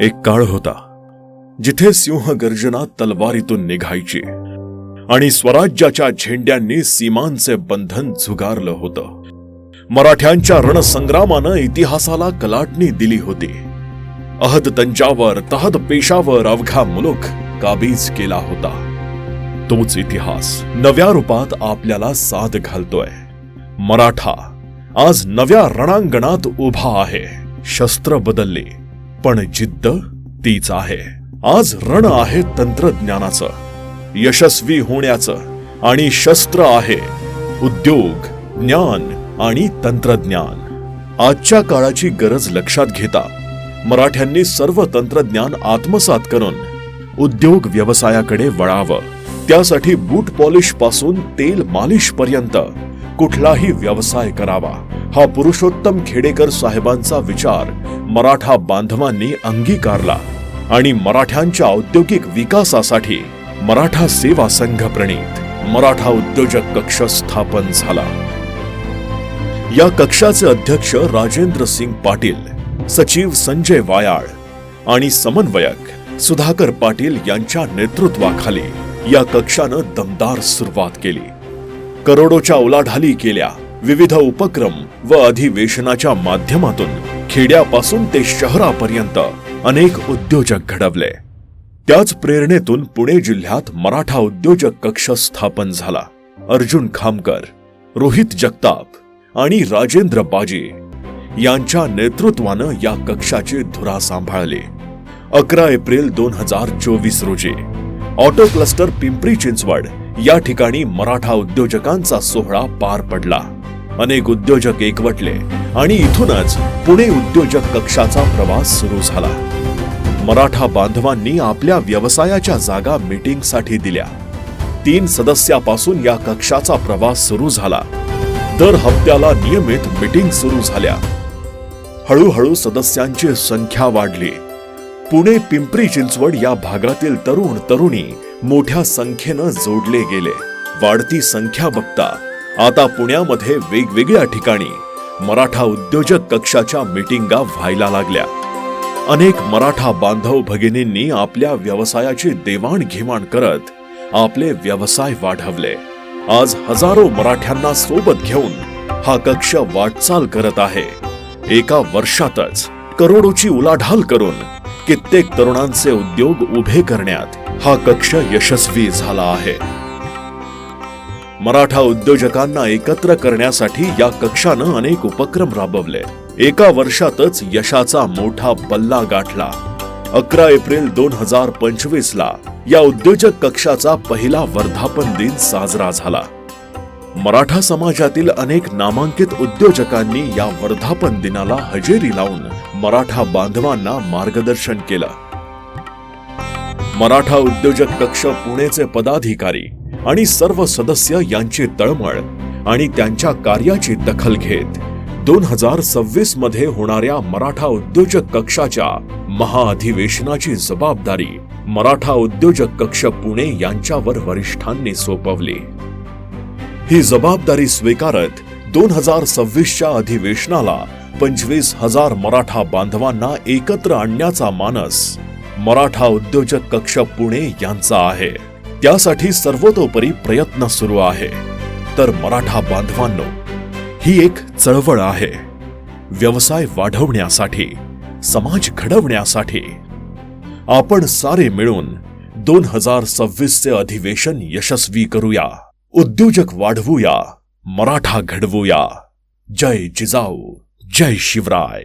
एक काळ होता जिथे सिंह गर्जना तलवारीतून निघायची आणि स्वराज्याच्या झेंड्यांनी सीमांचे बंधन झुगारलं होतं. मराठ्यांच्या रणसंग्रामानं इतिहासाला कलाटणी दिली होती. अहद तंजावर तहद पेशावर अवघा मुलुक काबीज केला होता. तोच इतिहास नव्या रूपात आपल्याला साथ घालतोय. मराठा आज नव्या रणांगणात उभा आहे. शस्त्र बदलली. पण जिद्द तीच आहे. आज रण आहे तंत्रज्ञानाचं यशस्वी होण्याचं आणि शस्त्र आहे उद्योग ज्ञान आणि तंत्रज्ञान. आजच्या काळाची गरज लक्षात घेता मराठ्यांनी सर्व तंत्रज्ञान आत्मसात करून उद्योग व्यवसायाकडे वळावं. त्यासाठी बूट पॉलिशपासून तेल मालिश पर्यंत कुठलाही व्यवसाय करावा. हा पुरुषोत्तम खेडेकर साहेबांचा विचार मराठा बांधवांनी अंगीकारला आणि मराठ्यांच्या औद्योगिक विकासासाठी मराठा सेवा संघ प्रणीत मराठा उद्योजक कक्ष स्थापन झाला. या कक्षाचे अध्यक्ष राजेंद्र सिंग पाटील सचिव संजय वायाळ आणि समन्वयक सुधाकर पाटील यांच्या नेतृत्वाखाली या कक्षानं दमदार सुरुवात केली. करोडोच्या उलाढाली केल्या. विविध उपक्रम व अधिवेशनाच्या माध्यमातून खेड्यापासून ते शहरापर्यंत अनेक उद्योजक घडवले. त्याच प्रेरणेतून पुणे जिल्ह्यात मराठा उद्योजक कक्ष स्थापन झाला. अर्जुन खामकर रोहित जगताप आणि राजेंद्र बाजी यांच्या नेतृत्वानं या कक्षाची धुरा सांभाळली. अकरा एप्रिल दोन हजार चोवीस रोजी ऑटो क्लस्टर पिंपरी चिंचवड या ठिकाणी मराठा उद्योजकांचा सोहळा पार पडला. अनेक उद्योजक एकवटले आणि इथूनच पुणे उद्योजक कक्षाचा प्रवास सुरू झाला. मराठा बांधवांनी आपल्या व्यवसायाच्या जागा मीटिंगसाठी दिल्या. तीन सदस्यापासून या कक्षाचा प्रवास सुरू झाला. दर हप्त्याला नियमित मीटिंग सुरू झाल्या. हळूहळू सदस्यांची संख्या वाढली. पुणे पिंपरी चिंचवड या भागातील तरुण तरुणी मोठ्या संख्येनं जोडले गेले. वाढती संख्या बघता आता पुण्यामध्ये वेगवेगळ्या ठिकाणी मराठा उद्योजक कक्षाच्या मिटिंगा व्हायला लागल्या. अनेक मराठा बांधव भगिनींनी आपल्या व्यवसायाची देवाणघेवाण करत आपले व्यवसाय वाढवले. आज हजारो मराठ्यांना सोबत घेऊन हा कक्ष वाटचाल करत आहे. एका वर्षातच करोडोची उलाढाल करून कित्येक तरुणांचे उद्योग उभे करण्यात हा कक्ष यशस्वी झाला आहे. मराठा उद्योजकांना एकत्र करण्यासाठी या कक्षानं अनेक उपक्रम राबवले. एका वर्षातच यशाचा मोठा पल्ला गाठला. अकरा एप्रिल दोन हजार पंचवीस ला या उद्योजक कक्षाचा पहिला वर्धापन दिन साजरा झाला. मराठा समाजातील अनेक नामांकित उद्योजकांनी या वर्धापन दिनाला हजेरी लावून मराठा बांधवांना मार्गदर्शन केलं. मराठा उद्योजक कक्ष पुणेचे पदाधिकारी आणि सर्व सदस्य यांची तळमळ आणि त्यांच्या कार्याची दखल घेत दोन हजार सव्वीसमध्ये होणाऱ्या मराठा उद्योजक कक्षाच्या महाअधिवेशनाची जबाबदारी मराठा उद्योजक कक्ष पुणे यांच्यावर वरिष्ठांनी सोपवली. ही जबाबदारी स्वीकारत दोन हजार सव्वीसच्या अधिवेशनाला पंचवीस हजार मराठा बांधवांना एकत्र आणण्याचा मानस मराठा उद्योजक कक्ष पुणे यांचा आहे. त्यासाठी सर्वतोपरी प्रयत्न सुरू आहे. तर मराठा बांधवांनो ही एक चळवळ आहे. व्यवसाय वाढवण्यासाठी समाज घडवण्यासाठी. आपण सारे मिळून दोन हजार सव्वीसचे अधिवेशन यशस्वी करूया. उद्योजक वाढवूया मराठा घडवूया. जय जिजाऊ जय शिवराय.